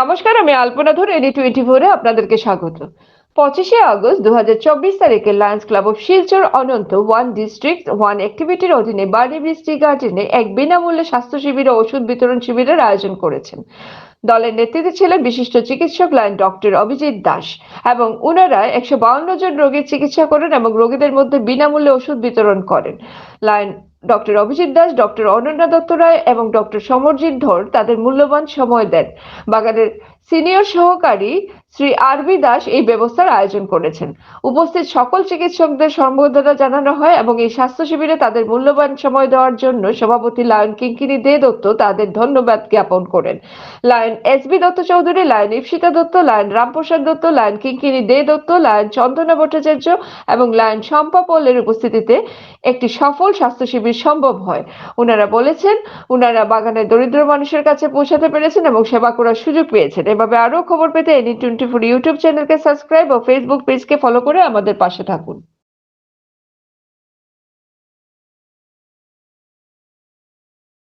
নমস্কার, আমি আলপনা ধর এনি টোয়েন্টি ফোরে আপনাদেরকে স্বাগত। পঁচিশে আগস্ট দু তারিখে Lions Club of Silchar Ananta one district one অ্যাক্টিভিটির অধীনে বাড়ি বৃষ্টি গার্ডেনে এক বিনামূল্যে স্বাস্থ্য শিবির ও ওষুধ বিতরণ শিবিরের আয়োজন করেছেন। দলের নেতৃত্বে ছিলেন বিশিষ্ট চিকিৎসক লাইন ডক্টর অভিজিৎ দাস এবং উনারা একশো জন রোগীর চিকিৎসা করেন এবং রোগীদের মধ্যে বিনামূল্যে ওষুধ বিতরণ করেন। Lion doctor Abhijit Das, doctor Ananya Dutta Roy এবং ডক্টর সমরজিৎ ধর তাদের মূল্যবান সময় দেন। বাগানের সিনিয়র সহকারী শ্রী আরবি দাস এই ব্যবস্থার আয়োজন করেছেন। উপস্থিত সকল চিকিৎসকদের সম্বোধনা জানানো হয় এবং এই স্বাস্থ্য শিবিরে তাদের মূল্যবান সময় দেওয়ার জন্য সভাপতি লায়ন কিঙ্কিনি দে দত্ত তাদের ধন্যবাদ জ্ঞাপন করেন। Lion S B Dutta Chowdhury, lion Ipsita Dutta, lion Ramprasad Dutta, lion Kinkini De Dutta, lion Chandana Bhattacharya এবং লায়ন শম্পা পলের উপস্থিতিতে একটি সফল স্বাস্থ্য শিবির সম্ভব হয়। ওনারা বলেছেন ওনারা বাগানের দরিদ্র মানুষের কাছে পৌঁছাতে পেরেছেন এবং সেবা করার সুযোগ পেয়েছেন। এভাবে আরও খবর পেতে এনি টোয়েন্টি ফোর ইউটিউব চ্যানেলকে সাবস্ক্রাইব ও ফেসবুক পেজকে ফলো করে আমাদের পাশে থাকুন।